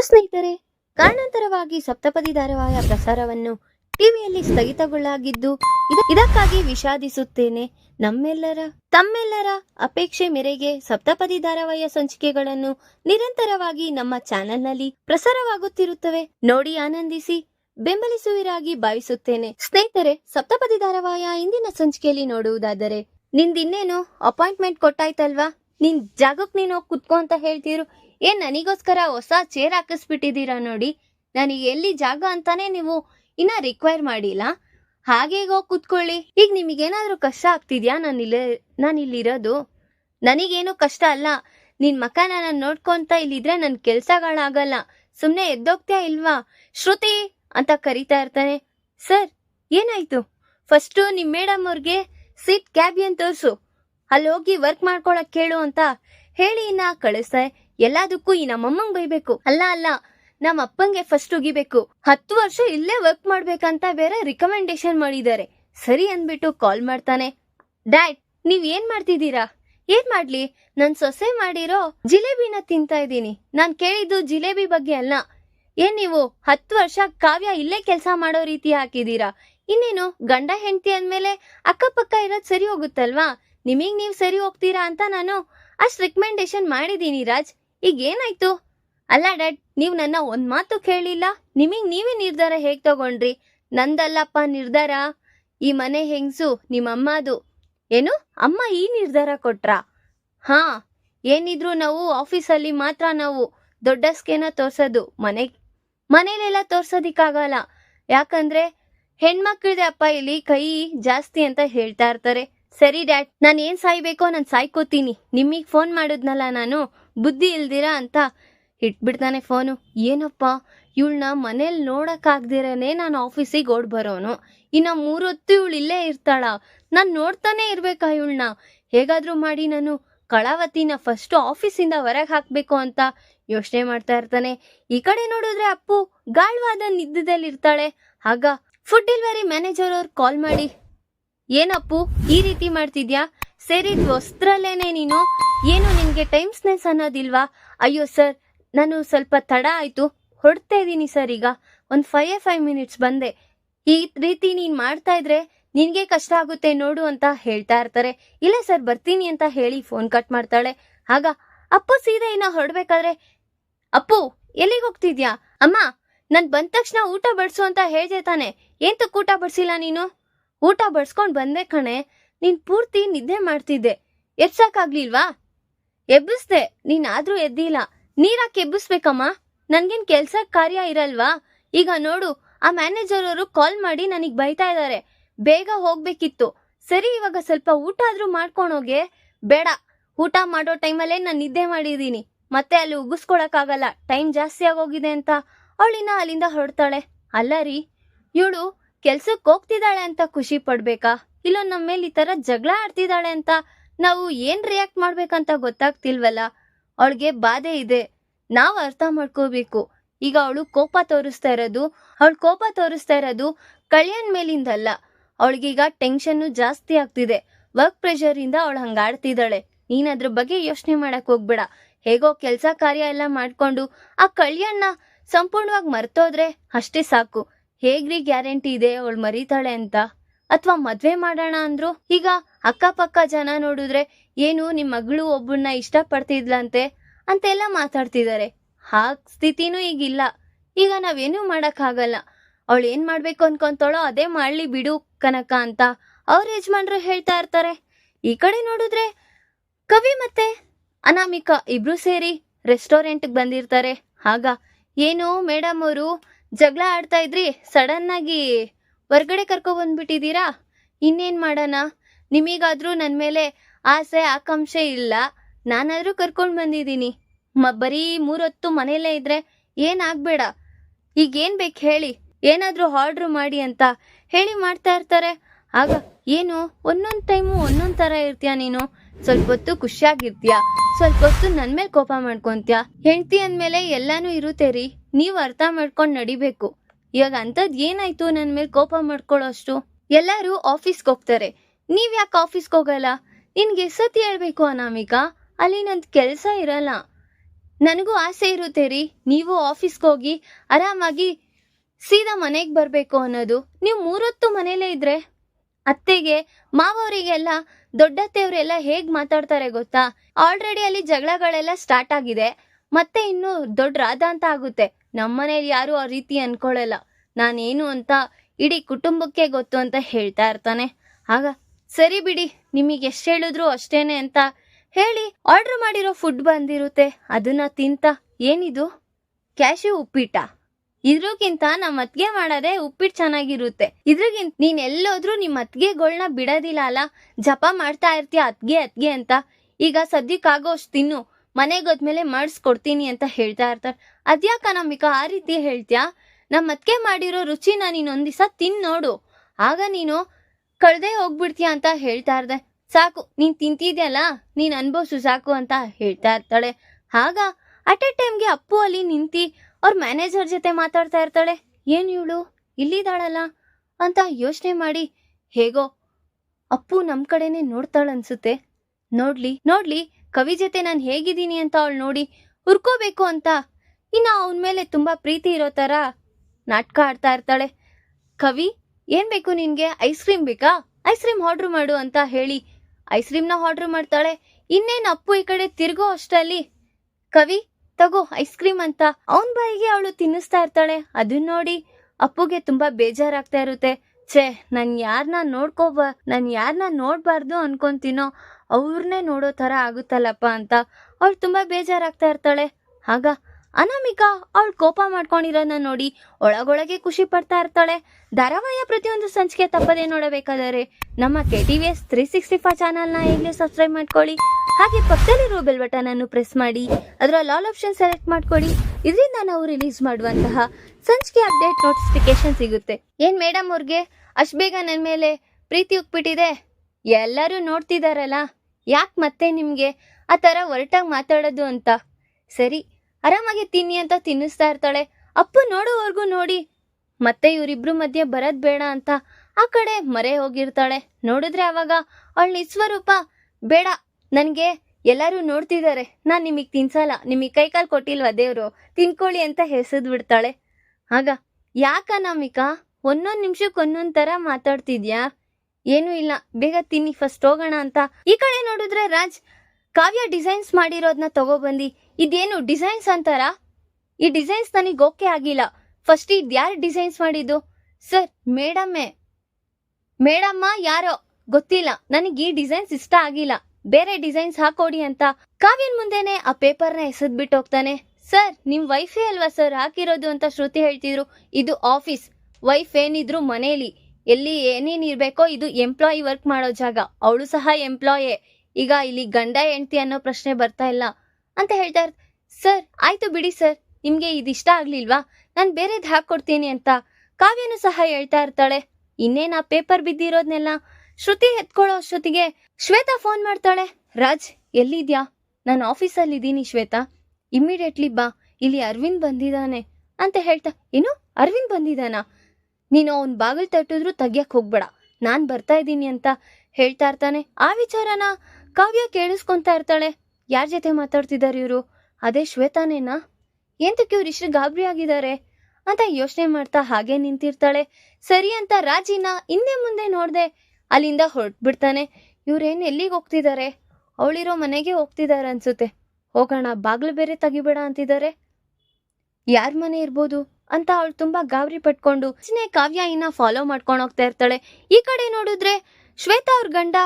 ಸ್ನೇಹಿತರೆ, ಕಾರಣಾಂತರವಾಗಿ ಸಪ್ತಪದಿ ಧಾರಾವಾಹಿಯ ಪ್ರಸಾರವನ್ನು ಟಿವಿಯಲ್ಲಿ ಸ್ಥಗಿತಗೊಳ್ಳಾಗಿದ್ದು, ಇದ- ಇದಕ್ಕಾಗಿ ವಿಷಾದಿಸುತ್ತೇನೆ. ನಮ್ಮೆಲ್ಲರ, ತಮ್ಮೆಲ್ಲರ ಅಪೇಕ್ಷೆ ಮೇರೆಗೆ ಸಪ್ತಪದಿ ಧಾರಾವಾಹಿಯ ಸಂಚಿಕೆಗಳನ್ನು ನಿರಂತರವಾಗಿ ನಮ್ಮ ಚಾನೆಲ್ನಲ್ಲಿ ಪ್ರಸಾರವಾಗುತ್ತಿರುತ್ತವೆ. ನೋಡಿ ಆನಂದಿಸಿ ಬೆಂಬಲಿಸುವಿರಾಗಿ ಭಾವಿಸುತ್ತೇನೆ. ಸ್ನೇಹಿತರೆ, ಸಪ್ತಪದಿ ಧಾರಾವಾಹಿಯ ಇಂದಿನ ಸಂಚಿಕೆಯಲ್ಲಿ ನೋಡುವುದಾದರೆ, ನಿಂದಿನ್ನೇನು ಅಪಾಯಿಂಟ್ಮೆಂಟ್ ಕೊಟ್ಟಾಯ್ತಲ್ವಾ? ನಿನ್ ಜಾಗಕ್ ನೀನು ಹೋಗಿ ಕುತ್ಕೋ ಅಂತ ಹೇಳ್ತೀರು ಏನ್ ನನಗೋಸ್ಕರ ಹೊಸ ಚೇರ್ ಹಾಕಿಸ್ಬಿಟ್ಟಿದ್ದೀರಾ ನೋಡಿ. ನನಗೆ ಎಲ್ಲಿ ಜಾಗ ಅಂತಾನೆ ನೀವು ಇನ್ನ ರಿಕ್ವೈರ್ ಮಾಡಿಲ್ಲ. ಹಾಗೆ ಹೋಗಿ ಕುತ್ಕೊಳ್ಳಿ. ಈಗ ನಿಮಗೇನಾದ್ರೂ ಕಷ್ಟ ಆಗ್ತಿದ್ಯಾ ನಾನು ಇಲ್ಲಿ ನಾನು ಇಲ್ಲಿರೋದು? ನನಗೇನು ಕಷ್ಟ ಅಲ್ಲ. ನಿನ್ ಮಕ್ಕನ ನಾನು ನೋಡ್ಕೊಂತ ಇಲ್ಲಿದ್ರೆ ನನ್ನ ಕೆಲ್ಸಗಳಾಗಲ್ಲ. ಸುಮ್ಮನೆ ಎದ್ದೋಗ್ತೀಯ ಇಲ್ವಾ? ಶ್ರುತಿ ಅಂತ ಕರಿತಾ ಇರ್ತಾನೆ. ಸರ್, ಏನಾಯ್ತು? ಫಸ್ಟು ನಿಮ್ಮ ಮೇಡಮ್ ಅವ್ರಿಗೆ ಸೀಟ್ ಕ್ಯಾಬಿಯನ್ ತೋರ್ಸು. ಅಲ್ಲಿ ಹೋಗಿ ವರ್ಕ್ ಮಾಡ್ಕೊಳಕ್ ಕೇಳು ಅಂತ ಹೇಳಿ ಇನ್ನ ಕಳಿಸ್ದೆ. ಎಲ್ಲದಕ್ಕೂ ಈ ನಮ್ಮಮ್ಮಂಗ್ ಬೈಬೇಕು. ಅಲ್ಲ ಅಲ್ಲ ನಮ್ಮ ಅಪ್ಪಂಗೆ ಫಸ್ಟ್ ಉಗಿಬೇಕು. ಹತ್ತು ವರ್ಷ ಇಲ್ಲೇ ವರ್ಕ್ ಮಾಡ್ಬೇಕಂತ ಬೇರೆ ರಿಕಮೆಂಡೇಶನ್ ಮಾಡಿದ್ದಾರೆ. ಸರಿ ಅಂದ್ಬಿಟ್ಟು ಕಾಲ್ ಮಾಡ್ತಾನೆ. ಡ್ಯಾಡ್, ನೀವ್ ಏನ್ ಮಾಡ್ತಿದ್ದೀರಾ? ಏನ್ ಮಾಡ್ಲಿ? ನನ್ ಸೊಸೆ ಮಾಡಿರೋ ಜಿಲೇಬಿನ ತಿಂತಾ ಇದ್ದೀನಿ. ನಾನ್ ಕೇಳಿದ್ದು ಜಿಲೇಬಿ ಬಗ್ಗೆ ಅಲ್ಲ. ಏನ್ ನೀವು ಹತ್ತು ವರ್ಷ ಕಾವ್ಯ ಇಲ್ಲೇ ಕೆಲಸ ಮಾಡೋ ರೀತಿ ಹಾಕಿದೀರಾ ಇನ್ನೇನು ಗಂಡ ಹೆಂಡತಿ ಅಂದ್ಮೇಲೆ ಅಕ್ಕಪಕ್ಕ ಇರೋದ್ ಸರಿ ಹೋಗುತ್ತಲ್ವಾ? ನಿಮಗ್ ನೀವು ಸರಿ ಹೋಗ್ತೀರಾ ಅಂತ ನಾನು ಅಷ್ಟು ರಿಕಮೆಂಡೇಶನ್ ಮಾಡಿದ್ದೀನಿ ರಾಜ್. ಈಗ ಏನಾಯ್ತು? ಅಲ್ಲ ಡ್ಯಾಡ್ ನೀವು ನನ್ನ ಒಂದ್ ಮಾತು ಕೇಳಿಲ್ಲ. ನಿಮಗ್ ನೀವೇ ನಿರ್ಧಾರ ಹೇಗ್ ತಗೊಂಡ್ರಿ? ನಂದಲ್ಲಪ್ಪ ನಿರ್ಧಾರ? ಈ ಮನೆ ಹೆಂಗ್ಸು? ನಿಮ್ಮಮ್ಮದು ಏನು? ಅಮ್ಮ ಈ ನಿರ್ಧಾರ ಕೊಟ್ರಾ? ಹಾ, ಏನಿದ್ರು ನಾವು ಆಫೀಸಲ್ಲಿ ಮಾತ್ರ ನಾವು ದೊಡ್ಡ ಸ್ಕೇನ ತೋರ್ಸೋದು. ಮನೆ, ಮನೇಲೆಲ್ಲ ತೋರ್ಸೋದಿಕ್ಕಾಗಲ್ಲ. ಯಾಕಂದ್ರೆ ಹೆಣ್ಮಕ್ಳಿದೆ ಅಪ್ಪ ಇಲ್ಲಿ ಕೈ ಜಾಸ್ತಿ ಅಂತ ಹೇಳ್ತಾ ಇರ್ತಾರೆ. ಸರಿ ಡ್ಯಾಡ್, ನಾನು ಏನು ಸಾಯ್ಬೇಕೋ ನಾನು ಸಾಯ್ಕೋತೀನಿ. ನಿಮಗೆ ಫೋನ್ ಮಾಡಿದ್ನಲ್ಲ ನಾನು, ಬುದ್ಧಿ ಇಲ್ದಿರಾ ಅಂತ ಇಟ್ಬಿಡ್ತಾನೆ ಫೋನು. ಏನಪ್ಪ ಇವಳನ್ನ ಮನೇಲಿ ನೋಡೋಕ್ಕಾಗ್ದಿರೇ ನಾನು ಆಫೀಸಿಗೆ ಓಡ್ ಬರೋನು. ಇನ್ನು ಮೂರೊತ್ತು ಇವಳು ಇಲ್ಲೇ ಇರ್ತಾಳ. ನಾನು ನೋಡ್ತಾನೆ ಇರ್ಬೇಕಾ ಇವಳನ್ನ ಹೇಗಾದರೂ ಮಾಡಿ ನಾನು ಕಳಾವತಿನ ಫಸ್ಟ್ ಆಫೀಸಿಂದ ಹೊರಗೆ ಹಾಕ್ಬೇಕು ಅಂತ ಯೋಚನೆ ಮಾಡ್ತಾ ಇರ್ತಾನೆ. ಈ ಕಡೆ ನೋಡಿದ್ರೆ ಅಪ್ಪು ಗಾಳ್ವಾದ ನಿದ್ದದಲ್ಲಿ ಇರ್ತಾಳೆ ಆಗ ಫುಡ್ ಡೆಲಿವರಿ ಮ್ಯಾನೇಜರ್ ಅವ್ರು ಕಾಲ್ ಮಾಡಿ ಏನಪ್ಪು, ಈ ರೀತಿ ಮಾಡ್ತಿದ್ಯಾ? ಸೇರಿದ್ ವಸ್ತ್ರಲ್ಲೇನೆ ನೀನು. ಏನು ನಿನ್ಗೆ ಟೈಮ್ಸ್ನೆಸ್ ಅನ್ನೋದಿಲ್ವಾ? ಅಯ್ಯೋ ಸರ್ ನಾನು ಸ್ವಲ್ಪ ತಡ ಆಯ್ತು. ಹೊಡ್ತಾ ಇದ್ದೀನಿ ಸರ್ ಈಗ. ಒಂದು ಫೈವ್ ಫೈವ್ ಮಿನಿಟ್ಸ್ ಬಂದೆ. ಈ ರೀತಿ ನೀನು ಮಾಡ್ತಾ ಇದ್ರೆ ನಿನ್ಗೆ ಕಷ್ಟ ಆಗುತ್ತೆ ನೋಡು ಅಂತ ಹೇಳ್ತಾ ಇರ್ತಾರೆ. ಇಲ್ಲ ಸರ್ ಬರ್ತೀನಿ ಅಂತ ಹೇಳಿ ಫೋನ್ ಕಟ್ ಮಾಡ್ತಾಳೆ. ಆಗ, ಅಪ್ಪು ಸೀದಾ ಇನ್ನ ಹೊರಡ್ಬೇಕಾದ್ರೆ, ಅಪ್ಪು, ಎಲ್ಲಿಗೆ ಹೋಗ್ತಿದ್ಯಾ? ಅಮ್ಮ, ನನ್ ಬಂದ ತಕ್ಷಣ ಊಟ ಬಡಿಸು ಅಂತ ಹೇಳ್ದೆ ತಾನೆ. ಏನ್ ಊಟ ಬಡಿಸಿಲ್ಲ ನೀನು? ಊಟ ಬಡ್ಸ್ಕೊಂಡ್ ಬಂದೆ ಕಣೆ. ನೀನ್ ಪೂರ್ತಿ ನಿದ್ದೆ ಮಾಡ್ತಿದ್ದೆ. ಎಬ್ಸಕ್ಕಾಗ್ಲಿಲ್ವಾ ಎಬ್ಬಿಸ್ದೆ. ನೀನ್ ಆದ್ರೂ ಎದ್ದಿಲ್ಲ. ನೀರಾಕ್ ಎಬ್ಬಿಸ್ಬೇಕಮ್ಮ. ನನ್ಗೇನ್ ಕೆಲ್ಸ ಕಾರ್ಯ ಇರಲ್ವಾ? ಈಗ ನೋಡು, ಆ ಮ್ಯಾನೇಜರ್ ಅವರು ಕಾಲ್ ಮಾಡಿ ನನಗ್ ಬೈತಾ ಇದ್ದಾರೆ ಬೇಗ ಹೋಗ್ಬೇಕಿತ್ತು. ಸರಿ, ಇವಾಗ ಸ್ವಲ್ಪ ಊಟ ಆದ್ರೂ ಮಾಡ್ಕೊಂಡೋಗೆ ಬೇಡ, ಊಟ ಮಾಡೋ ಟೈಮಲ್ಲೇ ನಾನು ನಿದ್ದೆ ಮಾಡಿದ್ದೀನಿ ಮತ್ತೆ ಅಲ್ಲಿ ಉಗಿಸ್ಕೊಳಕ್ಕಾಗಲ್ಲ. ಟೈಮ್ ಜಾಸ್ತಿ ಆಗೋಗಿದೆ ಅಂತ. ಅವಳಿನ ಅಲ್ಲಿಂದ ಹೊರಡ್ತಾಳೆ. ಅಲ್ಲ ರೀ. ಇವಳು ಕೆಲ್ಸಕ್ಕೆ ಹೋಗ್ತಿದ್ದಾಳೆ ಅಂತ ಖುಷಿ ಪಡ್ಬೇಕಾ? ಇಲ್ಲ ನಮ್ಮ ಮೇಲೆ ಈ ತರ ಜಗಳ ಆಡ್ತಿದ್ದಾಳೆ ಅಂತ ನಾವು ಏನ್ ರಿಯಾಕ್ಟ್ ಮಾಡ್ಬೇಕಂತ ಗೊತ್ತಾಗ್ತಿಲ್ವಲ್ಲ? ಅವಳಿಗೆ ಬಾಧೆ ಇದೆ. ನಾವು ಅರ್ಥ ಮಾಡ್ಕೋಬೇಕು. ಈಗ ಅವಳು ಕೋಪ ತೋರಿಸ್ತಾ ಇರೋದು, ಅವಳು ಕೋಪ ತೋರಿಸ್ತಾ ಇರೋದು ಕಲ್ಯಾಣ್ ಮೇಲಿಂದಲ್ಲ. ಅವಳಿಗೀಗ ಟೆನ್ಷನ್ನು ಜಾಸ್ತಿ ಆಗ್ತಿದೆ. ವರ್ಕ್ ಪ್ರೆಷರ್ ಇಂದ ಅವಳು ಹಂಗಾಡ್ತಿದ್ದಾಳೆ ನೀನ್ ಅದ್ರ ಬಗ್ಗೆ ಯೋಚನೆ ಮಾಡಕ್ ಹೋಗ್ಬೇಡ. ಹೇಗೋ ಕೆಲಸ ಕಾರ್ಯ ಎಲ್ಲ ಮಾಡ್ಕೊಂಡು ಆ ಕಲ್ಯಾಣ್ನ ಸಂಪೂರ್ಣವಾಗಿ ಮರ್ತೋದ್ರೆ ಅಷ್ಟೇ ಸಾಕು. ಹೇಗ್ರಿ ಗ್ಯಾರಂಟಿ ಇದೆ ಅವಳು ಮರೀತಾಳೆ ಅಂತ? ಅಥವಾ ಮದ್ವೆ ಮಾಡೋಣ ಅಂದ್ರು? ಈಗ ಅಕ್ಕಪಕ್ಕ ಜನ ನೋಡಿದ್ರೆ ಏನು ನಿಮ್ಮ ಮಗಳು ಒಬ್ಬನ್ನ ಇಷ್ಟಪಡ್ತಿದ್ಲಂತೆ? ಅಂತೆಲ್ಲ ಮಾತಾಡ್ತಿದ್ದಾರೆ ಆ ಸ್ಥಿತಿನೂ ಈಗಿಲ್ಲ. ಈಗ ನಾವೇನೂ ಮಾಡೋಕ್ಕಾಗಲ್ಲ. ಅವಳು ಏನು ಮಾಡಬೇಕು ಅನ್ಕೊಂತಾಳೋ ಅದೇ ಮಾಡ್ಲಿ ಬಿಡು ಕನಕ ಅಂತ ಅವ್ರ ಯಜಮಾನ್ರು ಹೇಳ್ತಾ ಇರ್ತಾರೆ. ಈ ಕಡೆ ನೋಡಿದ್ರೆ ಕವಿ ಮತ್ತೆ ಅನಾಮಿಕಾ ಇಬ್ರು ಸೇರಿ ರೆಸ್ಟೋರೆಂಟ್ಗೆ ಬಂದಿರ್ತಾರೆ. ಆಗ, ಏನು ಮೇಡಮ್ ಅವರು ಜಗಳ ಆಡ್ತಾ ಇದ್ರಿ ಸಡನ್ ಆಗಿ ಹೊರ್ಗಡೆ ಕರ್ಕೊ ಬಂದ್ಬಿಟ್ಟಿದ್ದೀರಾ? ಇನ್ನೇನ್ ಮಾಡೋಣ? ನಿಮಗಾದ್ರೂ ನನ್ನ ಮೇಲೆ ಆಸೆ, ಆಕಾಂಕ್ಷೆ ಇಲ್ಲ. ನಾನಾದ್ರೂ ಕರ್ಕೊಂಡು ಬಂದಿದ್ದೀನಿ. ಮ, ಬರೀ ಮೂರೊತ್ತು ಮನೆಯಲ್ಲೇ ಇದ್ರೆ ಏನಾಗ್ಬೇಡ ಈಗ ಏನ್ ಬೇಕು ಹೇಳಿ. ಏನಾದ್ರೂ ಆರ್ಡ್ರ್ ಮಾಡಿ ಅಂತ ಹೇಳಿ ಮಾಡ್ತಾ ಇರ್ತಾರೆ. ಆಗ ಏನು, ಒಂದೊಂದ್ ಟೈಮು ಒಂದೊಂದ್ ತರ ಇರ್ತೀಯ ನೀನು? ಸ್ವಲ್ಪ ಹೊತ್ತು ಖುಷಿಯಾಗಿರ್ತೀಯ. ಸ್ವಲ್ಪ ಹೊತ್ತು ನನ್ ಮೇಲೆ ಕೋಪ ಮಾಡ್ಕೊತೀಯ. ಹೆಂಡತಿ ಅಂದ್ಮೇಲೆ ಎಲ್ಲಾನು ಇರುತ್ತೆ ರೀ. ನೀವು ಅರ್ಥ ಮಾಡ್ಕೊಂಡ್ ನಡಿಬೇಕು. ಇವಾಗ ಅಂಥದ್ದು ಏನಾಯ್ತು ನನ್ನ ಮೇಲೆ ಕೋಪ ಮಾಡ್ಕೊಳ್ಳೋ ಅಷ್ಟು ಎಲ್ಲರೂ ಆಫೀಸ್ಗೆ ಹೋಗ್ತಾರೆ. ನೀವ್ ಯಾಕೆ ಆಫೀಸ್ಗೆ ಹೋಗಲ್ಲ? ನಿನ್ಗೆ ಸತಿ ಹೇಳ್ಬೇಕು ಅನಾಮಿಕಾ ಅಲ್ಲಿ ನಂದು ಕೆಲಸ ಇರಲ್ಲ. ನನಗೂ ಆಸೆ ಇರುತ್ತೆ ರೀ, ನೀವು ಆಫೀಸ್ಗೆ ಹೋಗಿ ಆರಾಮಾಗಿ ಸೀದಾ ಮನೆಗೆ ಬರಬೇಕು ಅನ್ನೋದು. ನೀವು ಮೂರೊತ್ತು ಮನೇಲೇ ಇದ್ರೆ? ಅತ್ತೆಗೆ ಮಾವವರಿಗೆಲ್ಲ ದೊಡ್ಡತ್ತೆಯವರೆಲ್ಲ ಹೇಗೆ ಮಾತಾಡ್ತಾರೆ ಗೊತ್ತಾ? ಆಲ್ರೆಡಿ ಅಲ್ಲಿ ಜಗಳಗಳೆಲ್ಲ ಸ್ಟಾರ್ಟ್ ಆಗಿದೆ. ಮತ್ತೆ ಇನ್ನು ದೊಡ್ಡ ರಾಧ ಅಂತ ಆಗುತ್ತೆ. ನಮ್ಮನೇಲಿ ಯಾರು ಆ ರೀತಿ ಅನ್ಕೊಳ್ಳಲ್ಲ. ನಾನೇನು ಅಂತ ಇಡೀ ಕುಟುಂಬಕ್ಕೆ ಗೊತ್ತು ಅಂತ ಹೇಳ್ತಾ ಇರ್ತಾನೆ. ಆಗ, ಸರಿ ಬಿಡಿ, ನಿಮಗೆ ಎಷ್ಟು ಹೇಳಿದ್ರು ಅಷ್ಟೇನೆ ಅಂತ ಹೇಳಿ ಆರ್ಡರ್ ಮಾಡಿರೋ ಫುಡ್ ಬಂದಿರುತ್ತೆ. ಅದನ್ನ ತಿಂತ, ಏನಿದು? ಕ್ಯಾಶು ಉಪ್ಪಿಟ್ಟ ಇದ್ರಕ್ಕಿಂತ ನಮ್ಮ ಅತ್ಗೆ ಮಾಡೋದೇ ಉಪ್ಪಿಟ್ಟು ಚೆನ್ನಾಗಿರುತ್ತೆ. ಇದ್ರಗಿಂತ ನೀನ್ ಎಲ್ಲೋದ್ರೂ ನಿಮ್ಮ ಅತ್ಗೆಗಳ್ನ ಬಿಡೋದಿಲ್ಲ ಅಲ್ಲ? ಜಪ ಮಾಡ್ತಾ ಇರ್ತೀಯ ಅತ್ಗೆ ಅತ್ಗೆ ಅಂತ. ಈಗ ಸದ್ಯಕ್ಕಾಗೋ ಅಷ್ಟು ತಿನ್ನು. ಮನೆಗೆ ಹೋದ್ಮೇಲೆ ಮಾಡಿಸ್ಕೊಡ್ತೀನಿ ಅಂತ ಹೇಳ್ತಾ ಇರ್ತಾರೆ. ಅದ್ಯಾಕ ನಮಿಕ ಆ ರೀತಿ ಹೇಳ್ತ್ಯಾ? ನಮ್ಮ ಅತ್ಗೆ ಮಾಡಿರೋ ರುಚಿನ ನೀನು ಒಂದ್ ದಿವಸ ತಿನ್ ನೋಡು. ಆಗ ನೀನು ಕಳ್ದೆ ಹೋಗ್ಬಿಡ್ತೀಯ ಅಂತ ಹೇಳ್ತಾ ಇರ್ದೆ. ಸಾಕು, ನೀನ್ ತಿಂತಿದ್ಯಲ್ಲ, ನೀನ್ ಅನುಭವಿಸು ಸಾಕು ಅಂತ ಹೇಳ್ತಾ ಇರ್ತಾಳೆ. ಆಗ ಅಟ್ ಎ ಟೈಮ್ಗೆ ಅಪ್ಪು ಅಲ್ಲಿ ನಿಂತಿ ಅವ್ರ ಮ್ಯಾನೇಜರ್ ಜೊತೆ ಮಾತಾಡ್ತಾ ಇರ್ತಾಳೆ. ಏನು ಇವಳು? ಇಲ್ಲಿದ್ದಾಳಲ್ಲ? ಅಂತ ಯೋಚನೆ ಮಾಡಿ, ಹೇಗೋ ಅಪ್ಪು ನಮ್ಮ ಕಡೆನೇ ನೋಡ್ತಾಳ ಅನ್ಸುತ್ತೆ ನೋಡ್ಲಿ ನೋಡ್ಲಿ, ಕವಿ ಜೊತೆ ನಾನು ಹೇಗಿದ್ದೀನಿ ಅಂತ ಅವಳು ನೋಡಿ ಹುರ್ಕೋಬೇಕು ಅಂತ. ಇನ್ನ ಅವನ ಮೇಲೆ ತುಂಬ ಪ್ರೀತಿ ಇರೋ ಥರ ನಾಟಕ ಆಡ್ತಾ ಇರ್ತಾಳೆ. ಕವಿ, ಏನ್ ಬೇಕು ನಿನಗೆ? ಐಸ್ ಕ್ರೀಮ್ ಬೇಕಾ? ಐಸ್ ಕ್ರೀಮ್ ಆರ್ಡ್ರ್ ಮಾಡು ಅಂತ ಹೇಳಿ ಐಸ್ ಕ್ರೀಮ್ನ ಆರ್ಡ್ರ್ ಮಾಡ್ತಾಳೆ. ಇನ್ನೇನು ಅಪ್ಪು ಈ ಕಡೆ ತಿರ್ಗೋ ಅಷ್ಟರಲ್ಲಿ. ಕವಿ, ತಗೋ ಐಸ್ ಕ್ರೀಮ್ ಅಂತ. ಅವನ ಬಾಯಿಗೆ ಅವಳು ತಿನ್ನಿಸ್ತಾ ಇರ್ತಾಳೆ. ಅದನ್ನ ನೋಡಿ ಅಪ್ಪುಗೆ ತುಂಬಾ ಬೇಜಾರಾಗ್ತಾ ಇರುತ್ತೆ. ಛೇ, ನನ್ ಯಾರನ್ನ ನೋಡ್ಕೋಬ, ನನ್ ಯಾರನ್ನ ನೋಡಬಾರ್ದು ಅನ್ಕೊಂತೀನೋ ಅವ್ರನ್ನೇ ನೋಡೋ ಥರ ಆಗುತ್ತಲ್ಲಪ್ಪ ಅಂತ. ಅವಳು ತುಂಬ ಬೇಜಾರಾಗ್ತಾ ಇರ್ತಾಳೆ. ಆಗ ಅನಾಮಿಕಾ ಅವಳು ಕೋಪ ಮಾಡ್ಕೊಂಡಿರೋದನ್ನ ನೋಡಿ ಒಳಗೊಳಗೆ ಖುಷಿ ಪಡ್ತಾ ಇರ್ತಾಳೆ. ಧಾರಾವಾಹಿಯ ಪ್ರತಿಯೊಂದು ಸಂಚಿಕೆ ತಪ್ಪದೇ ನೋಡಬೇಕಾದರೆ ನಮ್ಮ K T V S three sixty five ಚಾನಲ್ನ ಈಗಲೇ ಸಬ್ಸ್ಕ್ರೈಬ್ ಮಾಡ್ಕೊಳ್ಳಿ. ಹಾಗೆ ಪಕ್ಕದಲ್ಲಿರುವ ಬೆಲ್ ಬಟನ್ ಅನ್ನು ಪ್ರೆಸ್ ಮಾಡಿ. ಅದರ ಲಾಲ್ ಆಪ್ಷನ್ ಸೆಲೆಕ್ಟ್ ಮಾಡ್ಕೊಳ್ಳಿ. ಇದರಿಂದ ನಾವು ರಿಲೀಸ್ ಮಾಡುವಂತಹ ಸಂಚಿಕೆ ಅಪ್ಡೇಟ್ ನೋಟಿಫಿಕೇಶನ್ ಸಿಗುತ್ತೆ. ಏನ್ ಮೇಡಮ್ ಅವ್ರಿಗೆ? ಅಷ್ಟು ಬೇಗ ನನ್ನ ಮೇಲೆ ಪ್ರೀತಿ ಉಕ್ಬಿಟ್ಟಿದೆ. ಎಲ್ಲರೂ ನೋಡ್ತಿದಾರಲ್ಲ? ಯಾಕೆ ಮತ್ತೆ ನಿಮಗೆ ಆ ಥರ ಒರಟಾಗಿ ಮಾತಾಡೋದು ಅಂತ? ಸರಿ, ಆರಾಮಾಗಿ ತಿನ್ನಿ ಅಂತ ತಿನ್ನಿಸ್ತಾ ಇರ್ತಾಳೆ. ಅಪ್ಪು ನೋಡೋವರೆಗೂ ನೋಡಿ. ಮತ್ತೆ ಇವರಿಬ್ರು ಮಧ್ಯೆ ಬರೋದು ಬೇಡ ಅಂತ ಆ ಕಡೆ ಮರೆ ಹೋಗಿರ್ತಾಳೆ. ನೋಡಿದ್ರೆ ಅವಾಗ ಅವಳ ನಿಸ್ವರೂಪ, ಬೇಡ, ನನಗೆ ಎಲ್ಲರೂ ನೋಡ್ತಿದ್ದಾರೆ ನಾನು ನಿಮಗೆ ತಿನ್ಸಲ್ಲ. ನಿಮಗೆ ಕೈಕಾಲು ಕೊಟ್ಟಿಲ್ವ ದೇವರು? ತಿನ್ಕೊಳ್ಳಿ ಅಂತ ಹೆಸದ್ ಬಿಡ್ತಾಳೆ. ಆಗ, ಯಾಕ ನಮಿಕಾ? ಒಂದೊಂದು ನಿಮಿಷಕ್ಕೆ ಒಂದೊಂದು ಥರ ಮಾತಾಡ್ತಿದ್ಯಾ? ಏನೂ ಇಲ್ಲ. ಬೇಗ ತಿನ್ನಿ ಫಸ್ಟ್ ಹೋಗೋಣ ಅಂತ. ಈ ಕಡೆ ನೋಡಿದ್ರೆ ರಾಜ್ ಕಾವ್ಯ ಡಿಸೈನ್ಸ್ ಮಾಡಿರೋದನ್ನ ತಗೊಬಂದು. ಇದೇನು ಡಿಸೈನ್ಸ್ ಅಂತಾರ? ಈ ಡಿಸೈನ್ಸ್ ನನಗೆ ಓಕೆ ಆಗಿಲ್ಲ. ಫಸ್ಟ್ ಇದು ಯಾರು ಡಿಸೈನ್ಸ್ ಮಾಡಿದ್ದು? ಸರ್ ಮೇಡಮ್ಮೆ. ಮೇಡಮ್ಮ ಯಾರೋ? ಗೊತ್ತಿಲ್ಲ. ನನಗೆ ಈ ಡಿಸೈನ್ಸ್ ಇಷ್ಟ ಆಗಿಲ್ಲ. ಬೇರೆ ಡಿಸೈನ್ಸ್ ಹಾಕೋಡಿ ಅಂತ. ಕಾವ್ಯನ್ ಮುಂದೆನೆ ಆ ಪೇಪರ್ನ ಎಸೆದ್ಬಿಟ್ಟು ಹೋಗ್ತಾನೆ. ಸರ್ ನಿಮ್ ವೈಫೇ ಅಲ್ವಾ ಸರ್ ಹಾಕಿರೋದು ಅಂತ ಶ್ರುತಿ ಹೇಳ್ತಿದ್ರು. ಇದು ಆಫೀಸ್ ವೈಫ್ ಏನಿದ್ರು ಮನೇಲಿ. ಎಲ್ಲಿ ಏನೇನ್ ಇರ್ಬೇಕೋ ಇದು ಎಂಪ್ಲಾಯಿ ವರ್ಕ್ ಮಾಡೋ ಜಾಗ. ಅವಳು ಸಹ ಎಂಪ್ಲಾಯೇ ಈಗ ಇಲ್ಲಿ ಗಂಡ ಹೆಂಡತಿ ಅನ್ನೋ ಪ್ರಶ್ನೆ ಬರ್ತಾ ಇಲ್ಲ ಅಂತ ಹೇಳ್ತಾ ಇರ್ ಸರ್, ಆಯ್ತು ಬಿಡಿ ಸರ್. ನಿಮ್ಗೆ ಇದಿಷ್ಟ ಆಗ್ಲಿಲ್ವಾ? ನಾನು ಬೇರೆದ್ ಹಾಕೊಡ್ತೀನಿ ಅಂತ. ಕಾವ್ಯನು ಸಹ ಹೇಳ್ತಾ ಇರ್ತಾಳೆ. ಇನ್ನೇನ್ ಆ ಪೇಪರ್ ಬಿದ್ದಿರೋದ್ನೆಲ್ಲ? ಶ್ರುತಿ ಎತ್ಕೊಳ್ಳೋ ಅಷ್ಟೊತ್ತಿಗೆ ಶ್ವೇತಾ ಫೋನ್ ಮಾಡ್ತಾಳೆ. ರಾಜ್, ಎಲ್ಲಿದ್ಯಾ? ನಾನು ಆಫೀಸಲ್ಲಿ ಇದ್ದೀನಿ ಶ್ವೇತಾ. ಇಮ್ಮಿಡಿಯೇಟ್ಲಿ ಬಾ. ಇಲ್ಲಿ ಅರವಿಂದ್ ಬಂದಿದ್ದಾನೆ ಅಂತ ಹೇಳ್ತಾ ಏನು? ಅರವಿಂದ್ ಬಂದಿದ್ದಾನಾ? ನೀನು ಅವನ್ ಬಾಗಿಲು ತಟ್ಟಿದ್ರು ತೆಗಿಯಕ್ ಹೋಗ್ಬೇಡ. ನಾನ್ ಬರ್ತಾ ಇದ್ದೀನಿ ಅಂತ ಹೇಳ್ತಾ ಇರ್ತಾನೆ. ಆ ವಿಚಾರನ ಕಾವ್ಯ ಕೇಳಿಸ್ಕೊಂತಾ ಇರ್ತಾಳೆ. ಯಾರ ಜೊತೆ ಮಾತಾಡ್ತಿದ್ದಾರೆ ಇವರು? ಅದೇ ಶ್ವೇತಾನೇನಾ? ಎಂತಕ್ಕೆ ಇವ್ರು ಇಷ್ಟು ಗಾಬರಿ ಆಗಿದ್ದಾರೆ? ಅಂತ ಯೋಚನೆ ಮಾಡ್ತಾ ಹಾಗೆ ನಿಂತಿರ್ತಾಳೆ. ಸರಿ ಅಂತ ರಾಜಿನ ಹಿಂದೆ ಮುಂದೆ ನೋಡ್ದೆ ಅಲ್ಲಿಂದ ಹೊರಟ್ಬಿಡ್ತಾನೆ. ಇವ್ರೇನ್ ಎಲ್ಲಿಗೆ ಹೋಗ್ತಿದ್ದಾರೆ ಅವಳಿರೋ ಮನೆಗೆ ಹೋಗ್ತಿದ್ದಾರೆ ಅನ್ಸುತ್ತೆ. ಹೋಗೋಣ, ಬಾಗ್ಲು ಬೇರೆ ತೆಗಿಬೇಡ ಅಂತಿದ್ದಾರೆ. ಯಾರ್ ಮನೆ ಇರ್ಬೋದು? ಅಂತ ಅವಳು ತುಂಬಾ ಗಾಬರಿ ಪಟ್ಕೊಂಡು ಕಾವ್ಯ ಇನ್ನ ಫಾಲೋ ಮಾಡ್ಕೊಂಡು ಹೋಗ್ತಾ ಇರ್ತಾಳೆ. ಈ ಕಡೆ ನೋಡಿದ್ರೆ ಶ್ವೇತಾ ಅವ್ರ ಗಂಡ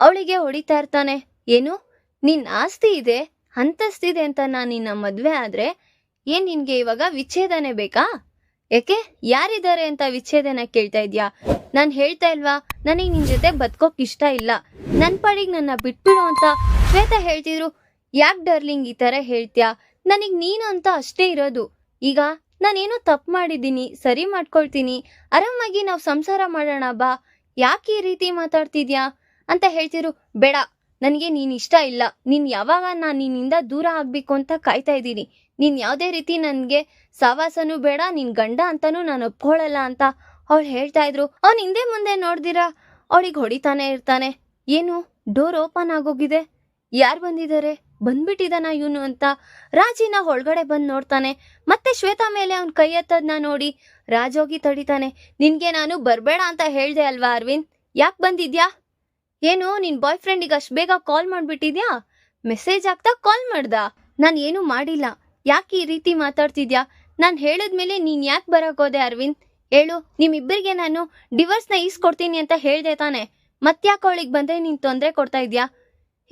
ಅವಳಿಗೆ ಹೊಡಿತಾ ಇರ್ತಾನೆ. ಏನು? ನಿನ್ ಆಸ್ತಿ ಇದೆ ಅಂತಸ್ತಿದೆ ಅಂತ ನಾನು ನಿನ್ನ ಮದ್ವೆ ಆದ್ರೆ ಏನ್ ನಿನ್ಗೆ ಇವಾಗ ವಿಚ್ಛೇದನೆ ಬೇಕಾ? ಯಾಕೆ ಯಾರಿದ್ದಾರೆ ಅಂತ ವಿಚ್ಛೇದನ ಕೇಳ್ತಾ ಇದ್ಯಾ? ನಾನ್ ಹೇಳ್ತಾ ಇಲ್ವಾ? ನನಗೆ ನಿನ್ ಜೊತೆ ಬದುಕೋಕ್ ಇಷ್ಟ ಇಲ್ಲ. ನನ್ ಪಾಡಿಗೆ ನನ್ನ ಬಿಟ್ಬಿಡು ಅಂತ ಶ್ವೇತಾ ಹೇಳ್ತಿದ್ರು. ಯಾಕ್ ಡರ್ಲಿಂಗ್ ಈ ತರ ಹೇಳ್ತೀಯಾ? ನನಗ್ ನೀನು ಅಂತ ಅಷ್ಟೇ ಇರೋದು. ಈಗ ನಾನೇನೋ ತಪ್ಪು ಮಾಡಿದ್ದೀನಿ, ಸರಿ ಮಾಡ್ಕೊಳ್ತೀನಿ, ಆರಾಮಾಗಿ ನಾವು ಸಂಸಾರ ಮಾಡೋಣ ಬಾ, ಯಾಕೆ ಈ ರೀತಿ ಮಾತಾಡ್ತಿದ್ಯಾ? ಅಂತ ಹೇಳ್ತಿರು, ಬೇಡ, ನನಗೆ ನೀನು ಇಷ್ಟ ಇಲ್ಲ, ನೀನು ಯಾವಾಗ ನಾನು ನಿನ್ನಿಂದ ದೂರ ಆಗಬೇಕು ಅಂತ ಕಾಯ್ತಾ ಇದ್ದೀನಿ. ನೀನು ಯಾವುದೇ ರೀತಿ ನನಗೆ ಸಹವಾಸನೂ ಬೇಡ, ನಿನ್ ಗಂಡ ಅಂತನೂ ನಾನು ಒಪ್ಕೊಳ್ಳಲ್ಲ ಅಂತ ಅವಳು ಹೇಳ್ತಾ ಇದ್ರು. ಅವ್ನು ಹಿಂದೆ ಮುಂದೆ ನೋಡ್ದಿರಾ? ಅವಳಿಗೆ ಹೊಡಿತಾನೆ ಇರ್ತಾನೆ. ಏನು, ಡೋರ್ ಓಪನ್ ಆಗೋಗಿದೆ? ಯಾರು ಬಂದಿದ್ದಾರೆ? ಬಂದ್ಬಿಟ್ಟಿದಾನ ಇವನು ಅಂತ ರಾಜಿನ ಒಳಗಡೆ ಬಂದು ನೋಡ್ತಾನೆ. ಮತ್ತೆ ಶ್ವೇತಾ ಮೇಲೆ ಅವ್ನ ಕೈ ಎತ್ತದ್ನ ನೋಡಿ ರಾಜೋಗಿ ತಡಿತಾನೆ. ನಿನ್ಗೆ ನಾನು ಬರ್ಬೇಡ ಅಂತ ಹೇಳ್ದೆ ಅಲ್ವಾ ಅರವಿಂದ್? ಯಾಕೆ ಬಂದಿದ್ಯಾ? ಏನು, ನಿನ್ ಬಾಯ್ ಫ್ರೆಂಡಿಗೆ ಅಷ್ಟು ಬೇಗ ಕಾಲ್ ಮಾಡ್ಬಿಟ್ಟಿದ್ಯಾ? ಮೆಸೇಜ್ ಆಗ್ತಾ ಕಾಲ್ ಮಾಡ್ದ? ನಾನು ಏನು ಮಾಡಿಲ್ಲ. ಯಾಕೆ ಈ ರೀತಿ ಮಾತಾಡ್ತಿದ್ಯಾ? ನಾನು ಹೇಳಿದ್ಮೇಲೆ ನೀನ್ ಯಾಕೆ ಅರವಿಂದ್? ಹೇಳು ನಿಮ್ಮಿಬ್ಬರಿಗೆ ನಾನು ಡಿವೋರ್ಸ್ನ ಈಸ್ಕೊಡ್ತೀನಿ ಅಂತ ಹೇಳ್ದೆ ತಾನೆ. ಮತ್ತ್ಯಾಕೆ ಅವಳಿಗೆ ಬಂದ್ರೆ ನೀನ್ ತೊಂದರೆ ಕೊಡ್ತಾ ಇದ್ಯಾ?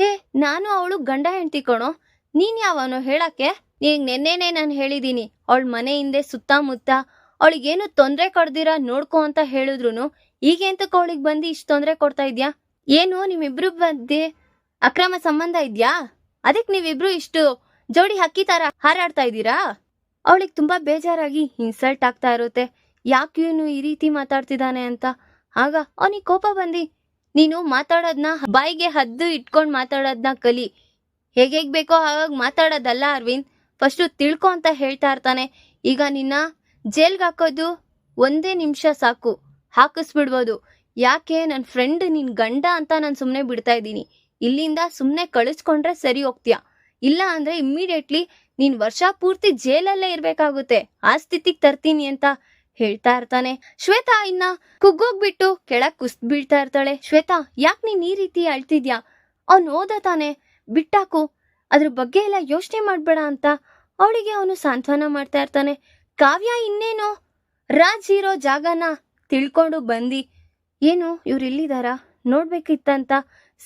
ಹೇ, ನಾನು ಅವಳು ಗಂಡ ಹೆಂಡ್ತಿ ಕಣೋ. ನೀನ್ ಯಾವನು ಹೇಳಕ್ಕೆ? ನೀಗ್ ನೆನ್ನೆನೆ ನಾನು ಹೇಳಿದೀನಿ. ಅವಳ ಮನೆ ಹಿಂದೆ ಸುತ್ತಮುತ್ತ ಅವಳಿಗೇನು ತೊಂದರೆ ಕೊಡ್ದಿರ ನೋಡ್ಕೊ ಅಂತ ಹೇಳಿದ್ರು ಈಗ ಎಂತಕ್ಕೆ ಅವಳಿಗೆ ಬಂದು ಇಷ್ಟು ತೊಂದರೆ ಕೊಡ್ತಾ ಇದ್ಯಾ? ಏನು, ನಿಮ್ಮಿಬ್ರು ಮಧ್ಯೆ ಅಕ್ರಮ ಸಂಬಂಧ ಇದ್ಯಾ? ಅದಕ್ಕೆ ನೀವಿಬ್ರು ಇಷ್ಟು ಜೋಡಿ ಹಕ್ಕಿ ತರ ಹಾರಾಡ್ತಾ ಇದ್ದೀರಾ? ಅವಳಿಗೆ ತುಂಬಾ ಬೇಜಾರಾಗಿ ಇನ್ಸಲ್ಟ್ ಆಗ್ತಾ ಇರುತ್ತೆ. ಯಾಕೆ ಇವನು ಈ ರೀತಿ ಮಾತಾಡ್ತಿದ್ದಾನೆ ಅಂತ? ಆಗ ಅವನಿಗೆ ಕೋಪ ಬಂದಿ ನೀನು ಮಾತಾಡೋದನ್ನ ಬಾಯಿಗೆ ಹದ್ದು ಇಟ್ಕೊಂಡು ಮಾತಾಡೋದನ್ನ ಕಲಿ. ಹೇಗೆ ಬೇಕೋ ಹಾಗಾಗಿ ಮಾತಾಡೋದಲ್ಲ ಅರವಿಂದ್. ಫಸ್ಟು ತಿಳ್ಕೊ ಅಂತ ಹೇಳ್ತಾ ಇರ್ತಾನೆ. ಈಗ ನಿನ್ನ ಜೈಲ್ಗೆ ಹಾಕೋದು ಒಂದೇ ನಿಮಿಷ ಸಾಕು. ಹಾಕಿಸ್ಬಿಡ್ಬೋದು. ಯಾಕೆ ನನ್ನ ಫ್ರೆಂಡ್ ನಿನ್ನ ಗಂಡ ಅಂತ ನಾನು ಸುಮ್ಮನೆ ಬಿಡ್ತಾ ಇದ್ದೀನಿ. ಇಲ್ಲಿಂದ ಸುಮ್ಮನೆ ಕಳಿಸ್ಕೊಂಡ್ರೆ ಸರಿ ಹೋಗ್ತೀಯಾ? ಇಲ್ಲ ಅಂದರೆ ಇಮ್ಮಿಡಿಯೇಟ್ಲಿ ನೀನು ವರ್ಷ ಪೂರ್ತಿ ಜೈಲಲ್ಲೇ ಇರಬೇಕಾಗುತ್ತೆ. ಆ ಸ್ಥಿತಿಗೆ ತರ್ತೀನಿ ಅಂತ. ಹೇಳ್ತಾ ಇರ್ತಾನೆ. ಶ್ವೇತಾ ಇನ್ನ ಕುಗ್ಗೋಗ್ಬಿಟ್ಟು ಕೆಳಗ್ ಕುಸ್ ಬೀಳ್ತಾ ಇರ್ತಾಳೆ. ಶ್ವೇತಾ, ಯಾಕೆ ನೀನ್ ಈ ರೀತಿ ಅಳ್ತಿದ್ಯಾ? ಅವ್ನ್ ಓದ ತಾನೆ. ಬಿಟ್ಟಾಕು. ಅದ್ರ ಬಗ್ಗೆ ಎಲ್ಲ ಯೋಚನೆ ಮಾಡ್ಬೇಡ ಅಂತ ಅವಳಿಗೆ ಅವನು ಸಾಂತ್ವನ ಮಾಡ್ತಾ ಇರ್ತಾನೆ. ಕಾವ್ಯ ಇನ್ನೇನು? ರಾಜ್ ಇರೋ ಜಾಗನ ತಿಳ್ಕೊಂಡು ಬಂದಿ. ಏನು, ಇವ್ರು ಇಲ್ಲಿದಾರ? ನೋಡ್ಬೇಕಿತ್ತಂತ.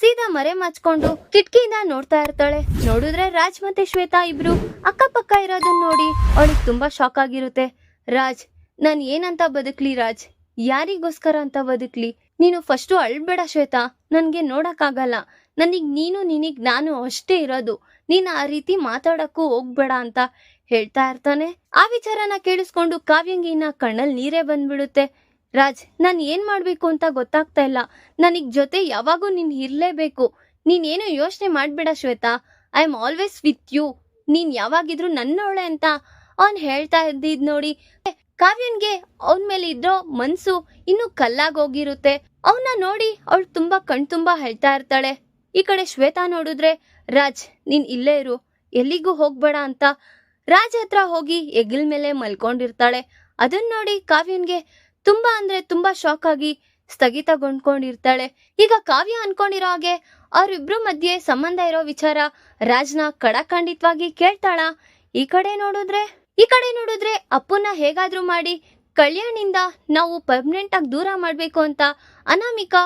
ಸೀದಾ ಮರೆ ಮಚ್ಕೊಂಡು ಕಿಟಕಿಯಿಂದ ನೋಡ್ತಾ ಇರ್ತಾಳೆ. ನೋಡಿದ್ರೆ ರಾಜ್ ಮತ್ತೆ ಶ್ವೇತಾ ಇಬ್ರು ಅಕ್ಕಪಕ್ಕ ಇರೋದನ್ನ ನೋಡಿ ಅವಳಿಗೆ ತುಂಬಾ ಶಾಕ್ ಆಗಿರುತ್ತೆ. ರಾಜ್ ನಾನ್ ಏನಂತ ಬದುಕ್ಲಿ ರಾಜ್? ಯಾರಿಗೋಸ್ಕರ ಅಂತ ಬದುಕ್ಲಿ? ನೀನು ಫಸ್ಟು ಅಳ್ಬೇಡ ಶ್ವೇತಾ. ನನ್ಗೆ ನೋಡಕ್ಕಾಗಲ್ಲ. ನನಗ್ ನೀನು, ನಿನಗ್ ನಾನು ಅಷ್ಟೇ ಇರೋದು. ನೀನು ಆ ರೀತಿ ಮಾತಾಡಕ್ಕೂ ಹೋಗ್ಬೇಡ ಅಂತ ಹೇಳ್ತಾ ಇರ್ತಾನೆ. ಆ ವಿಚಾರನ ಕೇಳಿಸ್ಕೊಂಡು ಕಾವ್ಯಂಗಿನ ಕಣ್ಣಲ್ಲಿ ನೀರೇ ಬಂದ್ಬಿಡುತ್ತೆ. ರಾಜ್, ನಾನು ಏನ್ ಮಾಡ್ಬೇಕು ಅಂತ ಗೊತ್ತಾಗ್ತಾ ಇಲ್ಲ. ನನಗ್ ಜೊತೆ ಯಾವಾಗೂ ನೀನ್ ಇರ್ಲೇಬೇಕು. ನೀನೇನು ಯೋಚನೆ ಮಾಡ್ಬೇಡ Shweta. I am always with you. ನೀನ್ ಯಾವಾಗಿದ್ರು ನನ್ನವಳೆ ಅಂತ. ಅವನ್ ಹೇಳ್ತಾ ಇದ್ದಿದ್ ನೋಡಿ. ಕಾವ್ಯನ್ಗೆ ಅವನ್ ಮೇಲೆ ಇದ್ರೋ ಮನ್ಸು ಇನ್ನು ಕಲ್ಲಾಗೋಗಿರುತ್ತೆ. ಅವನ್ನ ನೋಡಿ ಅವಳು ತುಂಬಾ ಕಣ್ತುಂಬಾ ಹೇಳ್ತಾ ಇರ್ತಾಳೆ. ಈ ಕಡೆ ಶ್ವೇತಾ ನೋಡಿದ್ರೆ, ರಾಜ್, ನೀನ್ ಇಲ್ಲೇ ಇರು. ಎಲ್ಲಿಗೂ ಹೋಗ್ಬೇಡ ಅಂತ. ರಾಜ್ ಹತ್ರ ಹೋಗಿ ಎಗಿಲ್ ಮೇಲೆ ಮಲ್ಕೊಂಡಿರ್ತಾಳೆ. ಅದನ್ನ ನೋಡಿ ಕಾವ್ಯನ್ಗೆ ತುಂಬಾ ಅಂದ್ರೆ ತುಂಬಾ ಶಾಕ್ ಆಗಿ ಸ್ಥಗಿತಗೊಂಡ್ಕೊಂಡಿರ್ತಾಳೆ. ಈಗ ಕಾವ್ಯ ಅನ್ಕೊಂಡಿರೋ ಹಾಗೆ ಅವ್ರಿಬ್ರು ಮಧ್ಯೆ ಸಂಬಂಧ ಇರೋ ವಿಚಾರ ರಾಜ್ನ ಕಡಖಂಡಿತವಾಗಿ ಕೇಳ್ತಾಳ? ಈ ಕಡೆ ನೋಡಿದ್ರೆ ಈ ಕಡೆ ನೋಡಿದ್ರೆ ಅಪ್ಪನ್ನ ಹೇಗಾದ್ರೂ ಮಾಡಿ ಕಲ್ಯಾಣಿಂದ ನಾವು ಪರ್ಮನೆಂಟ್ ಆಗಿ ದೂರ ಮಾಡ್ಬೇಕು ಅಂತ ಅನಾಮಿಕಾ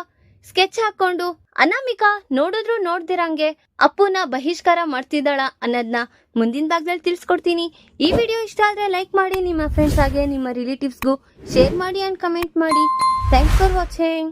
ಸ್ಕೆಚ್ ಹಾಕೊಂಡು ಅನಾಮಿಕಾ ನೋಡಿದ್ರು ನೋಡ್ದಿರಂಗೆ ಅಪ್ಪುನ ಬಹಿಷ್ಕಾರ ಮಾಡ್ತಿದ್ದಾಳ ಅನ್ನೋದನ್ನ ಮುಂದಿನ ಭಾಗದಲ್ಲಿ ತಿಳಿಸ್ಕೊಡ್ತೀನಿ. ಈ ವಿಡಿಯೋ ಇಷ್ಟ ಆದ್ರೆ ಲೈಕ್ ಮಾಡಿ, ನಿಮ್ಮ ಫ್ರೆಂಡ್ಸ್ ಹಾಗೆ ನಿಮ್ಮ ರಿಲೇಟಿವ್ಸ್ಗೂ ಶೇರ್ ಮಾಡಿ ಅಂಡ್ ಕಮೆಂಟ್ ಮಾಡಿ. Thanks for watching